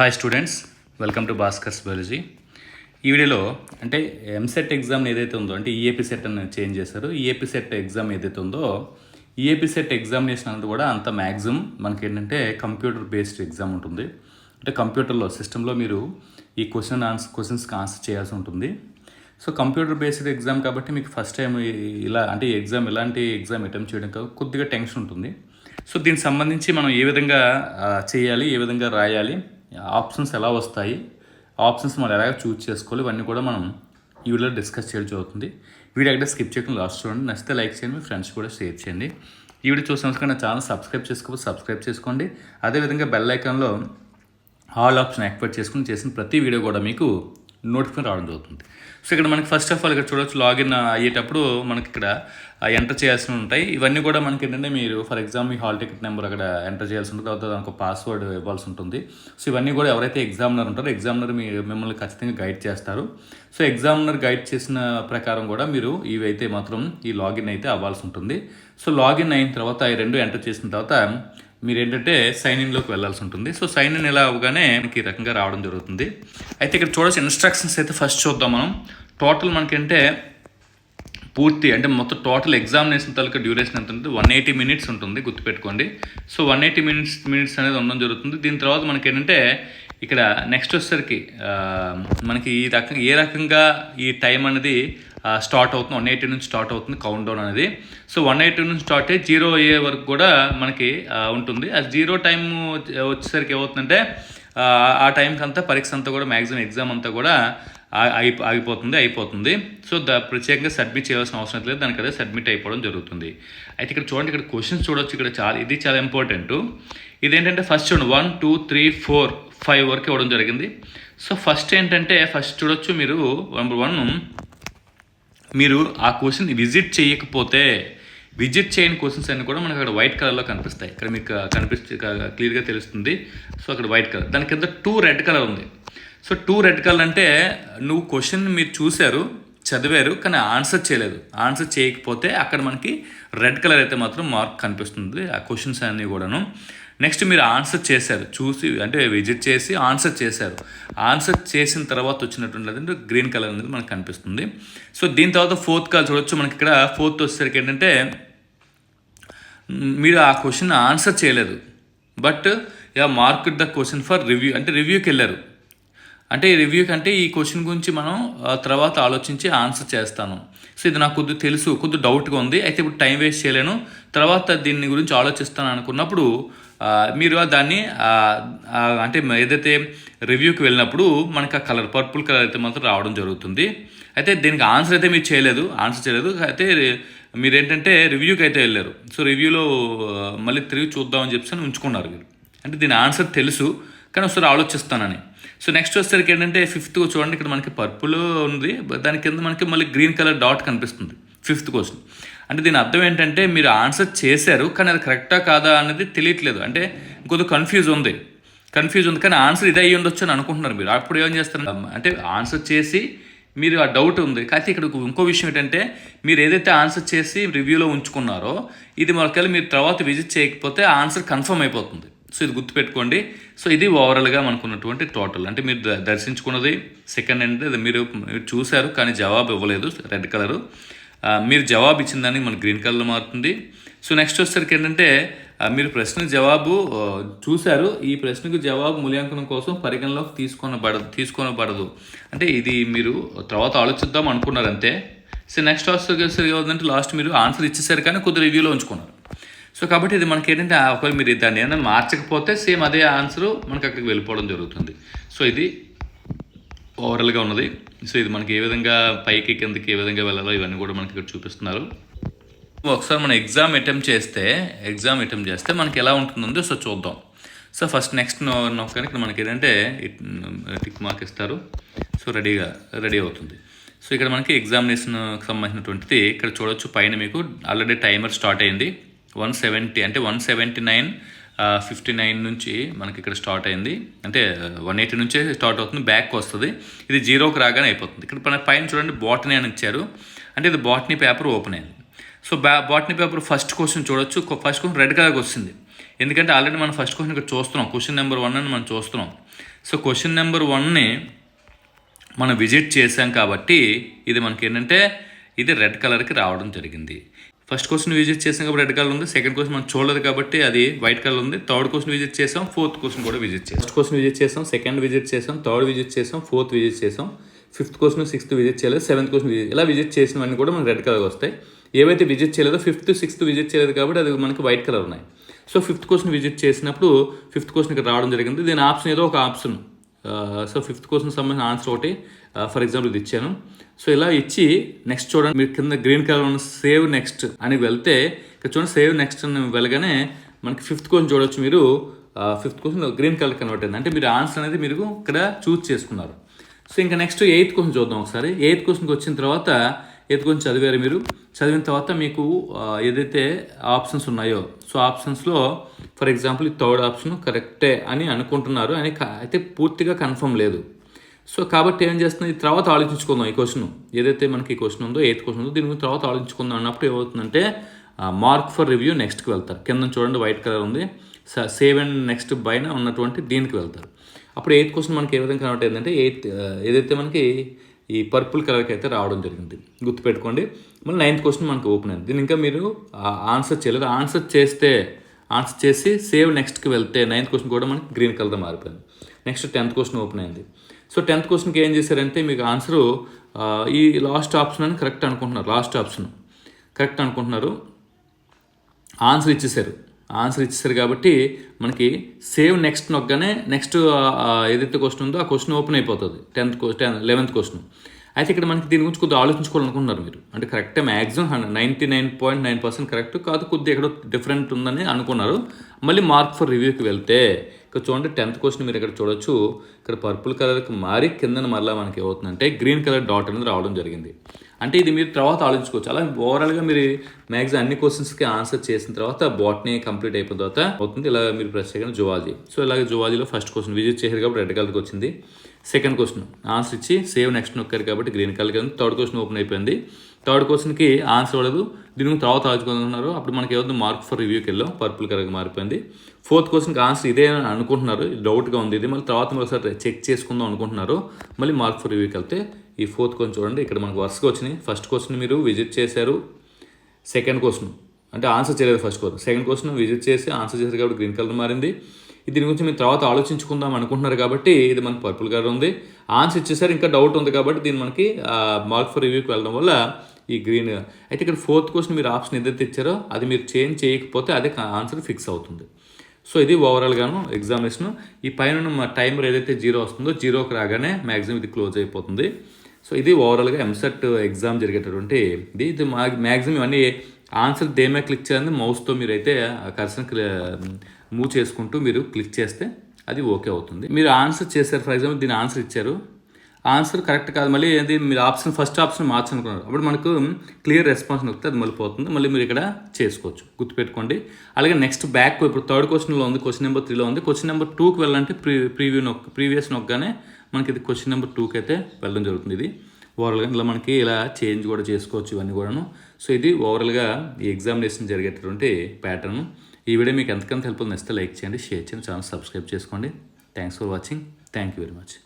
Hi students welcome to Bhaskar's biology ఈ వీడియోలో అంటే ఎంసెట్ ఎగ్జామ్ ఏదైతే ఉందో అంటే ఈఏపీ సెట్ అని చేంజ్ చేశారు. ఈఏపీ సెట్ ఎగ్జామ్ ఏదైతే ఉందో ఈఏపీ సెట్ ఎగ్జామినేషన్ అనేది కూడా అంత మ్యాక్సిమం మనకి ఏంటంటే కంప్యూటర్ బేస్డ్ ఎగ్జామ్ ఉంటుంది. అంటే కంప్యూటర్లో సిస్టంలో మీరు ఈ క్వశ్చన్ ఆన్సర్ క్వశ్చన్స్కి ఆన్సర్ చేయాల్సి ఉంటుంది. సో కంప్యూటర్ బేస్డ్ ఎగ్జామ్ కాబట్టి మీకు ఫస్ట్ టైం ఇలా అంటే ఈ ఎగ్జామ్ ఇలాంటి ఎగ్జామ్ అటెంప్ట్ చేయడం కాదు. కొద్దిగా టెన్షన్ ఉంటుంది. సో దీనికి సంబంధించి మనం ఏ విధంగా చేయాలి ఏ విధంగా రాయాలి ఆప్షన్స్ ఎలా వస్తాయి? ఆప్షన్స్ మనం ఎలాగ చూస్ చేసుకోవాలి? ఇవన్నీ కూడా మనం ఈ వీడియోలో డిస్కస్ చేయడం జరుగుతుంది. వీడియో ఎక్కడ స్కిప్ చేయకుండా లాస్ట్ చూడండి. నచ్చితే లైక్ చేయండి మీ ఫ్రెండ్స్ కూడా షేర్ చేయండి. ఈ వీడియో చూసిన నా ఛానల్ సబ్స్క్రైబ్ చేసుకోవచ్చు సబ్స్క్రైబ్ చేసుకోండి. అదేవిధంగా బెల్ ఐకాన్లో ఆల్ ఆప్షన్ యాక్టివేట్ చేసుకుని చేసిన ప్రతి వీడియో కూడా మీకు నోటిఫికేషన్ రావడం జరుగుతుంది. సో ఇక్కడ మనకి ఫస్ట్ ఆఫ్ ఆల్ ఇక్కడ చూడవచ్చు లాగిన్ అయ్యేటప్పుడు మనకి ఇక్కడ ఎంటర్ చేయాల్సి ఉంటాయి. ఇవన్నీ కూడా మనకి ఏంటంటే మీరు ఫర్ ఎగ్జామ్ మీ హాల్ టికెట్ నెంబర్ అక్కడ ఎంటర్ చేయాల్సి ఉంటుంది తర్వాత దానికి పాస్వర్డ్ ఇవ్వాల్సి ఉంటుంది. సో ఇవన్నీ కూడా ఎవరైతే ఎగ్జామినర్ ఉంటారో ఎగ్జామినర్ మీ మిమ్మల్ని ఖచ్చితంగా గైడ్ చేస్తారు. సో ఎగ్జామినర్ గైడ్ చేసిన ప్రకారం కూడా మీరు ఇవైతే మాత్రం ఈ లాగిన్ అయితే అవ్వాల్సి ఉంటుంది. సో లాగిన్ అయిన తర్వాత ఈ రెండు ఎంటర్ చేసిన తర్వాత మీరు ఏంటంటే సైన్ ఇన్లోకి వెళ్ళాల్సి ఉంటుంది. సో సైన్ ఇన్ ఎలా అవగానే మనకి ఈ రకంగా రావడం జరుగుతుంది. అయితే ఇక్కడ చూడాల్సిన ఇన్స్ట్రక్షన్స్ అయితే ఫస్ట్ చూద్దాం మనం. టోటల్ మనకంటే పూర్తి అంటే మొత్తం టోటల్ ఎగ్జామినేషన్ తాలూకా డ్యూరేషన్ ఎంత ఉంటుంది? వన్ ఎయిటీ మినిట్స్ ఉంటుంది గుర్తుపెట్టుకోండి. So one eighty minutes minutes అనేది ఉండడం జరుగుతుంది. దీని తర్వాత మనకి ఏంటంటే ఇక్కడ నెక్స్ట్ వచ్చేసరికి మనకి ఈ రకంగా ఏ రకంగా ఈ టైం అనేది స్టార్ట్ అవుతుంది వన్ ఎయిటీ నుంచి స్టార్ట్ అవుతుంది కౌంట్ డౌన్ అనేది. సో వన్ ఎయిటీ నుంచి స్టార్ట్ అయ్యి జీరో అయ్యే వరకు కూడా మనకి ఉంటుంది. ఆ జీరో టైం వచ్చేసరికి ఏమవుతుందంటే ఆ, టైంకి అంతా పరీక్ష అంతా కూడా మ్యాక్సిమం ఎగ్జామ్ అంతా కూడా అయి ఆగి ఆగిపోతుంది అయిపోతుంది. సో ద ప్రత్యేకంగా సబ్మిట్ చేయాల్సిన అవసరం లేదు. దానికి అదే సబ్మిట్ అయిపోవడం జరుగుతుంది. అయితే ఇక్కడ చూడండి ఇక్కడ క్వశ్చన్స్ చూడొచ్చు. ఇక్కడ చాలా ఇది చాలా ఇంపార్టెంట్ ఇదేంటంటే ఫస్ట్ చూడండి one two three four five వరకు ఇవ్వడం జరిగింది. సో ఫస్ట్ ఏంటంటే ఫస్ట్ చూడొచ్చు మీరు. నెంబర్ వన్ మీరు ఆ క్వశ్చన్ విజిట్ చేయకపోతే విజిట్ చేయని క్వశ్చన్స్ అన్ని కూడా మనకు అక్కడ వైట్ కలర్లో కనిపిస్తాయి. ఇక్కడ మీకు కనిపిస్తే క్లియర్గా తెలుస్తుంది. సో అక్కడ వైట్ కలర్ దాని కింద టూ రెడ్ కలర్ ఉంది. సో టూ రెడ్ కలర్ అంటే నువ్వు క్వశ్చన్ మీరు చూశారు. చదివారు కానీ ఆన్సర్ చేయలేదు. ఆన్సర్ చేయకపోతే అక్కడ మనకి రెడ్ కలర్ అయితే మాత్రం మార్క్ కనిపిస్తుంది ఆ క్వశ్చన్స్ అన్నీ కూడాను. నెక్స్ట్ మీరు ఆన్సర్ చేశారు చూసి అంటే విజిట్ చేసి ఆన్సర్ చేశారు. ఆన్సర్ చేసిన తర్వాత వచ్చినటువంటి గ్రీన్ కలర్ అనేది మనకు కనిపిస్తుంది. సో దీని తర్వాత ఫోర్త్ కాల్ చూడొచ్చు. మనకి ఇక్కడ ఫోర్త్ వచ్చేసరికి ఏంటంటే మీరు ఆ క్వశ్చన్ ఆన్సర్ చేయలేదు. But yeah mark the question for review అంటే రివ్యూకి వెళ్ళారు. అంటే ఈ రివ్యూ కంటే ఈ క్వశ్చన్ గురించి మనం తర్వాత ఆలోచించి ఆన్సర్ చేస్తాను. సో ఇది నాకు కొద్దిగా తెలుసు కొద్దిగా డౌట్గా ఉంది. అయితే ఇప్పుడు టైం వేస్ట్ చేయలేను. తర్వాత దీని గురించి ఆలోచిస్తాను అనుకున్నప్పుడు మీరు దాన్ని అంటే ఏదైతే రివ్యూకి వెళ్ళినప్పుడు మనకి ఆ కలర్ పర్పుల్ కలర్ అయితే మాత్రం రావడం జరుగుతుంది. అయితే దీనికి ఆన్సర్ అయితే మీరు చేయలేదు ఆన్సర్ చేయలేదు. అయితే మీరు ఏంటంటే రివ్యూకి అయితే వెళ్ళారు. సో రివ్యూలో మళ్ళీ తిరిగి చూద్దామని చెప్పి ఉంచుకున్నారు మీరు. అంటే దీని ఆన్సర్ తెలుసు కానీ ఒకసారి ఆలోచిస్తానని. సో నెక్స్ట్ వచ్చేసరికి ఏంటంటే ఫిఫ్త్ చూడండి ఇక్కడ మనకి పర్పుల్ ఉంది. దాని కింద మనకి మళ్ళీ గ్రీన్ కలర్ డాట్ కనిపిస్తుంది ఫిఫ్త్ క్వశ్చన్. అంటే దీని అర్థం ఏంటంటే మీరు ఆన్సర్ చేశారు కానీ అది కరెక్టా కాదా అనేది తెలియట్లేదు. అంటే ఇంకొద్ది కన్ఫ్యూజ్ ఉంది. కన్ఫ్యూజ్ ఉంది కానీ ఆన్సర్ ఇదే అయ్యి ఉండొచ్చు అని అనుకుంటున్నారు మీరు. అప్పుడు ఏం చేస్తారు? అంటే ఆన్సర్ చేసి మీరు ఆ డౌట్ ఉంది. కాకపోతే ఇక్కడ ఇంకో విషయం ఏంటంటే మీరు ఏదైతే ఆన్సర్ చేసి రివ్యూలో ఉంచుకున్నారో ఇది మరొకవేళ మీరు తర్వాత విజిట్ చేయకపోతే ఆన్సర్ కన్ఫర్మ్ అయిపోతుంది. సో ఇది గుర్తుపెట్టుకోండి. సో ఇది ఓవరాల్గా మనకున్నటువంటి టోటల్ అంటే మీరు దర్శించుకున్నది సెకండ్ అంటే అది మీరు మీరు చూశారు కానీ జవాబు ఇవ్వలేదు రెడ్ కలరు మీరు జవాబు ఇచ్చిన దానికి మన గ్రీన్ కలర్ మారుతుంది. సో నెక్స్ట్ వచ్చేసరికి ఏంటంటే మీరు ప్రశ్నకు జవాబు చూశారు. ఈ ప్రశ్నకు జవాబు మూల్యాంకనం కోసం పరిగణలోకి తీసుకొనబడదు తీసుకొనబడదు. అంటే ఇది మీరు తర్వాత ఆలోచిద్దాం అనుకున్నారంతే. సో నెక్స్ట్ వచ్చేసరికి ఏమవుతుందంటే లాస్ట్ మీరు ఆన్సర్ ఇచ్చేసారు కానీ కొద్ది రివ్యూలో ఉంచుకున్నారు. సో కాబట్టి ఇది మనకి ఏంటంటే ఒకవేళ మీరు దాన్ని ఏదైనా మార్చకపోతే సేమ్ అదే ఆన్సర్ మనకి అక్కడికి వెళ్ళిపోవడం జరుగుతుంది. సో ఇది ఓవరాల్గా ఉన్నది. సో ఇది మనకి ఏ విధంగా పైకి కిందకి ఏ విధంగా వెళ్ళాలో ఇవన్నీ కూడా మనకి ఇక్కడ చూపిస్తున్నారు. ఒకసారి మనం ఎగ్జామ్ అటెంప్ట్ చేస్తే ఎగ్జామ్ అటెంప్ట్ చేస్తే మనకి ఎలా ఉంటుందో సో చూద్దాం. సో ఫస్ట్ నెక్స్ట్ నొక్కని ఇక్కడ మనకి ఏంటంటే టిక్ మార్క్ ఇస్తారు. సో రెడీగా రెడీ అవుతుంది. సో ఇక్కడ మనకి ఎగ్జామినేషన్కి సంబంధించినటువంటిది ఇక్కడ చూడొచ్చు పైన మీకు ఆల్రెడీ టైమర్ స్టార్ట్ అయింది. వన్ సెవెంటీ అంటే one seventy nine fifty nine నుంచి మనకి ఇక్కడ స్టార్ట్ అయింది. అంటే వన్ ఎయిటీ నుంచే స్టార్ట్ అవుతుంది బ్యాక్ వస్తుంది. ఇది జీరోకి రాగానే అయిపోతుంది. ఇక్కడ పైన- పైన చూడండి బాటనీ అని ఇచ్చారు. అంటే ఇది బాటనీ పేపర్ ఓపెన్ అయింది. సో బా బాటనీ పేపర్ ఫస్ట్ క్వశ్చన్ చూడొచ్చు. ఫస్ట్ క్వశ్చన్ రెడ్ కలర్కి వస్తుంది. ఎందుకంటే ఆల్రెడీ మనం ఫస్ట్ క్వశ్చన్ ఇక్కడ చూస్తున్నాం. క్వశ్చన్ నెంబర్ వన్ అని మనం చూస్తున్నాం. సో క్వశ్చన్ నెంబర్ వన్ని మనం విజిట్ చేసాం కాబట్టి ఇది మనకి ఏంటంటే ఇది రెడ్ కలర్కి రావడం జరిగింది. ఫస్ట్ క్వశ్చన్ విజిట్ చేసాం కాబట్టి రెడ్ కలర్ ఉంది. సెకండ్ క్వశ్చన్ మనం చూడలేదు కాబట్టి అది వైట్ కలర్ ఉంది. థర్డ్ క్వశ్చన్ విజిట్ చేసాం. ఫోర్త్ క్వశ్చన్ కూడా విజిట్ చేసాం. ఫస్ట్ క్వశ్చన్ విజిట్ చేసాం. సెకండ్ విజిట్ చేసాం. థర్డ్ విజిట్ చేసాం. ఫోర్త్ విజిట్ చేసాం. ఫిఫ్త్ క్వశ్చన్ సిక్స్త్ విజిట్ చేయలేదు. సెవెంత్ క్వశ్చన్ విజిట్ ఇలా విజిట్ చేసినవన్నీ కూడా మనకి రెడ్ కలర్ వస్తాయి. ఏవైతే విజిట్ చేయలేదో ఫిఫ్త్ సిక్స్త్ విజిట్ చేయలేదు కాబట్టి అది మనకి వైట్ కలర్ ఉన్నాయి. సో ఫిఫ్త్ క్వశ్చన్ విజిట్ చేసినప్పుడు ఫిఫ్త్ క్వశ్చన్ ఇక్కడ రావడం జరిగింది. దీని ఆప్షన్ ఏదో ఒక ఆప్షన్. సో ఫిఫ్త్ క్వశ్చన్ సంబంధించిన ఆన్సర్ ఒకటి ఫర్ ఎగ్జాంపుల్ ఇది ఇచ్చాను. సో ఇలా ఇచ్చి నెక్స్ట్ చూడండి మీరు కింద గ్రీన్ కలర్ ఉన్న సేవ్ నెక్స్ట్ అని వెళ్తే ఇక్కడ చూడండి సేవ్ నెక్స్ట్ అని వెళ్ళగానే మనకి ఫిఫ్త్ క్వశ్చన్ చూడొచ్చు మీరు. Fifth question green colour convert అయింది. అంటే మీరు ఆన్సర్ అనేది మీరు ఇక్కడ చూస్ చేసుకున్నారు. సో ఇంకా నెక్స్ట్ ఎయిత్ క్వశ్చన్ చూద్దాం ఒకసారి. ఎయిత్ క్వశ్చన్కి వచ్చిన తర్వాత ఎయిత్ క్వశ్చన్ చదివారు మీరు. చదివిన తర్వాత మీకు ఏదైతే ఆప్షన్స్ ఉన్నాయో సో ఆప్షన్స్లో ఫర్ ఎగ్జాంపుల్ ఈ థర్డ్ ఆప్షన్ కరెక్టే అని అనుకుంటున్నారు. అని అయితే పూర్తిగా కన్ఫర్మ్ లేదు. సో కాబట్టి ఏం చేస్తుంది? తర్వాత ఆలోచించుకుందాం ఈ క్వశ్చన్. ఏదైతే మనకి ఈ క్వశ్చన్ ఉందో ఎయిత్ క్వశ్చన్ ఉందో దీని గురించి తర్వాత ఆలోచించుకుందాం అన్నప్పుడు ఏమవుతుందంటే మార్క్ ఫర్ రివ్యూ నెక్స్ట్కి వెళ్తారు. కింద చూడండి వైట్ కలర్ ఉంది. సేవ్ అండ్ నెక్స్ట్ పైన ఉన్నటువంటి దీనికి వెళ్తారు. అప్పుడు ఎయిత్ క్వశ్చన్ మనకి ఏ విధంగా కనబట్ ఏంటంటే ఎయిత్ ఏదైతే మనకి ఈ పర్పుల్ కలర్కి అయితే రావడం జరిగింది. గుర్తుపెట్టుకోండి. మళ్ళీ నైన్త్ క్వశ్చన్ మనకి ఓపెన్ అయింది. దీని ఇంకా మీరు ఆన్సర్ చేయలేదు. ఆన్సర్ చేస్తే ఆన్సర్ చేసి సేవ్ నెక్స్ట్కి వెళ్తే నైన్త్ క్వశ్చన్ కూడా మనకి గ్రీన్ కలర్ మారిపోయింది. నెక్స్ట్ టెన్త్ క్వశ్చన్ ఓపెన్ అయింది. సో టెన్త్ క్వశ్చన్కి ఏం చేశారంటే మీకు ఆన్సరు ఈ లాస్ట్ ఆప్షన్ అని కరెక్ట్ అనుకుంటున్నారు లాస్ట్ ఆప్షన్. కరెక్ట్ అనుకుంటున్నారు. ఆన్సర్ ఇచ్చేసారు ఆన్సర్ ఇచ్చేసారు కాబట్టి మనకి సేవ్ నెక్స్ట్ నొక్కగానే నెక్స్ట్ ఏదైతే క్వశ్చన్ ఉందో ఆ క్వశ్చన్ ఓపెన్ అయిపోతుంది టెన్త్ టెన్ లెవెన్త్ క్వశ్చన్. అయితే ఇక్కడ మనకి దీని గురించి కొద్దిగా ఆలోచించుకోవాలనుకుంటున్నారు మీరు. అంటే కరెక్టే maximum hundred ninety nine point nine percent correct కాదు కొద్దిగా ఎక్కడో డిఫరెంట్ ఉందని అనుకున్నారు. మళ్ళీ మార్క్ ఫర్ రివ్యూకి వెళ్తే ఇక్కడ చూడండి టెన్త్ క్వశ్చన్ మీరు ఇక్కడ చూడొచ్చు. ఇక్కడ పర్పుల్ కలర్కి మారి కిందన మరలా మనకి ఏమవుతుందంటే గ్రీన్ కలర్ డాట్ అనేది రావడం జరిగింది. అంటే ఇది మీరు తర్వాత ఆలోచించుకోవచ్చు. అలా ఓవరాల్గా మీరు మ్యాక్సిమం అన్ని క్వశ్చన్స్కి ఆన్సర్ చేసిన తర్వాత బాట్నీ కంప్లీట్ అయిపోయిన తర్వాత అవుతుంది. ఇలా మీరు ప్రత్యేకంగా జువాజీ జువాలజీ సో ఇలాగే జువాలజీలో ఫస్ట్ క్వశ్చన్ విజిట్ చేశారు కాబట్టి రెడ్ కలర్కి వచ్చింది. సెకండ్ క్వశ్చన్ ఆన్సర్ ఇచ్చి సేవ్ నెక్స్ట్ నొక్కారు కాబట్టి గ్రీన్ కలర్ కింద. థర్డ్ క్వశ్చన్ ఓపెన్ అయిపోయింది. థర్డ్ క్వశ్చన్కి ఆన్సర్ ఇవ్వలేదు దీని తర్వాత ఆలోచుకుంటున్నారు అప్పుడు మనకి ఏదో మార్క్ ఫర్ రివ్యూకి వెళ్ళాం. పర్పుల్ కలర్గా మారిపోయింది. ఫోర్త్ క్వశ్చన్కి ఆన్సర్ ఇదే అని అనుకుంటున్నారు. డౌట్గా ఉంది ఇది. మళ్ళీ తర్వాత మరొకసారి చెక్ చేసుకుందాం అనుకుంటున్నారు. మళ్ళీ మార్క్ ఫర్ రివ్యూకి వెళ్తే ఈ ఫోర్త్ క్వశ్చన్ చూడండి. ఇక్కడ మనకు వరుసగా వచ్చినాయి. ఫస్ట్ క్వశ్చన్ మీరు విజిట్ చేశారు. Second question. అంటే ఆన్సర్ చేయలేదు first question. Second question visit చేసి ఆన్సర్ చేశారు కాబట్టి గ్రీన్ కలర్ మారింది. దీని గురించి మీరు తర్వాత ఆలోచించుకుందాం అనుకుంటున్నారు కాబట్టి ఇది మనకు పర్పుల్ కలర్ ఉంది. ఆన్సర్ ఇచ్చేసారు ఇంకా డౌట్ ఉంది కాబట్టి దీన్ని మనకి మార్క్ ఫర్ రివ్యూకి వెళ్ళడం వల్ల ఈ గ్రీన్ అయితే ఇక్కడ ఫోర్త్ క్వశ్చన్ మీరు ఆప్షన్ ఏదైతే ఇచ్చారో అది మీరు చేంజ్ చేయకపోతే అదే ఆన్సర్ ఫిక్స్ అవుతుంది. సో ఇది ఓవరాల్గాను ఎగ్జామినేషన్ ఈ పైన మా టైమర్ ఏదైతే జీరో వస్తుందో జీరోకి రాగానే మ్యాక్సిమం ఇది క్లోజ్ అయిపోతుంది. సో ఇది ఓవరాల్గా ఎంసెట్ ఎగ్జామ్ జరిగేటటువంటి ఇది. ఇది మ్యాక్సిమం ఇవన్నీ ఆన్సర్ దేమే క్లిక్ చేయాలని మౌస్తో మీరైతే కర్సన్ మూవ్ చేసుకుంటూ మీరు క్లిక్ చేస్తే అది ఓకే అవుతుంది. మీరు ఆన్సర్ చేశారు ఫర్ ఎగ్జాంపుల్ దీని ఆన్సర్ ఇచ్చారు. ఆన్సర్ కరెక్ట్ కాదు మళ్ళీ ఏంటి మీరు ఆప్షన్ ఫస్ట్ ఆప్షన్ మార్చనుకున్నారు. అప్పుడు మనకు క్లియర్ రెస్పాన్స్ నొక్కితే అది మళ్ళీ పోతుంది. మళ్ళీ మీరు ఇక్కడ చేసుకోవచ్చు. గుర్తుపెట్టుకోండి. అలాగే నెక్స్ట్ బ్యాక్ ఇప్పుడు థర్డ్ క్వశ్చన్లో ఉంది క్వశ్చన్ నెంబర్ త్రీలో ఉంది. క్వశ్చన్ నెంబర్ టూకి వెళ్ళాలంటే ప్రీ ప్రీవ్యూ నొక్క ప్రీవియస్ నొక్కగానే మనకి ఇది క్వశ్చన్ నెంబర్ టూకి అయితే వెళ్ళడం జరుగుతుంది ఇది. ఓవరాల్గా ఇలా మనకి ఇలా చేంజ్ కూడా చేసుకోవచ్చు ఇవన్నీ కూడాను. సో ఇది ఓవరాల్గా ఈ ఎగ్జామినేషన్ జరిగేటటువంటి ప్యాటర్న్ ఈ వీడియో మీకు ఎంతకంత హెల్ప్ నచ్చితే లైక్ చేయండి షేర్ చేయండి ఛానల్ సబ్స్క్రైబ్ చేసుకోండి. Thanks for watching thank you very much